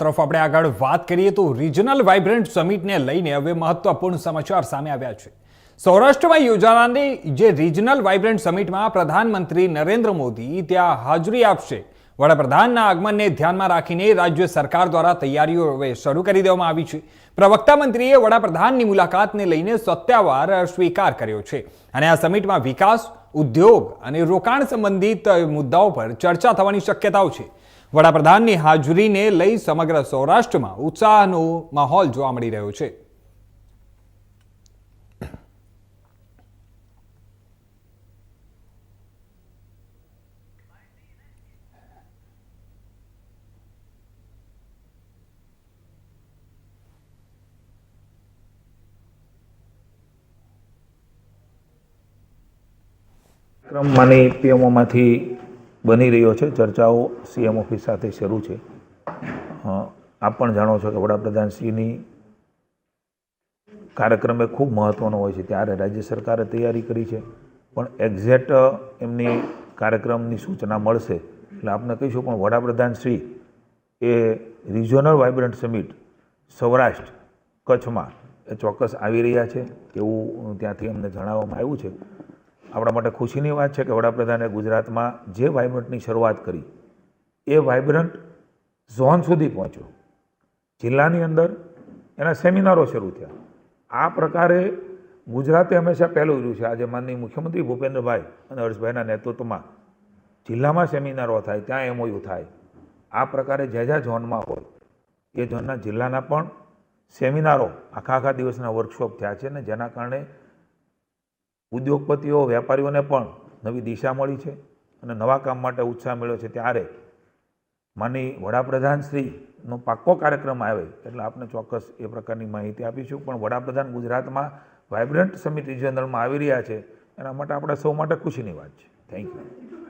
તરફ આપણે આગળ વાત કરીએ તો રિજનલ વાઇબ્રન્ટ સમિટને લઈને હવે મહત્વપૂર્ણ સમાચાર સામે આવ્યા છે. સૌરાષ્ટ્રમાં યોજાનારી જે રિજનલ વાઇબ્રન્ટ સમિટમાં પ્રધાનમંત્રી નરેન્દ્ર મોદી ત્યાં હાજરી આપશે. વડાપ્રધાનના આગમનને ધ્યાનમાં રાખીને રાજ્ય સરકાર દ્વારા તૈયારીઓ હવે શરૂ કરી દેવામાં આવી છે. પ્રવક્તા મંત્રીએ વડાપ્રધાનની મુલાકાતને લઈને સત્યાવાર સ્વીકાર કર્યો છે અને આ સમિટમાં વિકાસ, ઉદ્યોગ અને રોકાણ સંબંધિત મુદ્દાઓ પર ચર્ચા થવાની શક્યતાઓ છે. વડાપ્રધાનની હાજરીને લઈ સમગ્ર સૌરાષ્ટ્રમાં ઉત્સાહનો માહોલ જોવા મળી રહ્યો છે. ક્રમ માની પીએમઓમાંથી બની રહ્યો છે. ચર્ચાઓ સીએમ ઓફિસ સાથે શરૂ છે. આપ પણ જાણો છો કે વડાપ્રધાનશ્રીની કાર્યક્રમ એ ખૂબ મહત્ત્વનો હોય છે. ત્યારે રાજ્ય સરકારે તૈયારી કરી છે. પણ એક્ઝેક્ટ એમની કાર્યક્રમની સૂચના મળશે. એટલે આપને કહીશું પણ વડાપ્રધાનશ્રી એ રિજિયોનલ વાઇબ્રન્ટ સમિટ સૌરાષ્ટ્ર કચ્છમાં એ ચોક્કસ આવી રહ્યા છે. એવું ત્યાંથી અમને જણાવવામાં આવ્યું છે. આપણા માટે ખુશીની વાત છે કે વડાપ્રધાને ગુજરાતમાં જે વાઇબ્રન્ટની શરૂઆત કરી, એ વાઇબ્રન્ટ ઝોન સુધી પહોંચ્યો. જિલ્લાની અંદર એના સેમિનારો શરૂ થયા. આ પ્રકારે ગુજરાતે હંમેશા પહેલું રહ્યું છે. આજે માનનીય મુખ્યમંત્રી ભૂપેન્દ્રભાઈ અને હર્ષભાઈના નેતૃત્વમાં જિલ્લામાં સેમિનારો થાય, ત્યાં એમઓયુ થાય. આ પ્રકારે જે જ્યાં ઝોનમાં હોય, એ ઝોનના જિલ્લાના પણ સેમિનારો આખા આખા દિવસના વર્કશોપ થયા છે ને જેના કારણે ઉદ્યોગપતિઓ, વેપારીઓને પણ નવી દિશા મળી છે અને નવા કામ માટે ઉત્સાહ મળ્યો છે. ત્યારે માની વડાપ્રધાન શ્રીનો પાક્કો કાર્યક્રમ આવે એટલે આપને ચોક્કસ એ પ્રકારની માહિતી આપીશું. પણ વડાપ્રધાન ગુજરાતમાં વાઇબ્રન્ટ સમિટ રિજનલમાં આવી રહ્યા છે. એના માટે આપણા સૌ માટે ખુશીની વાત છે. Thank you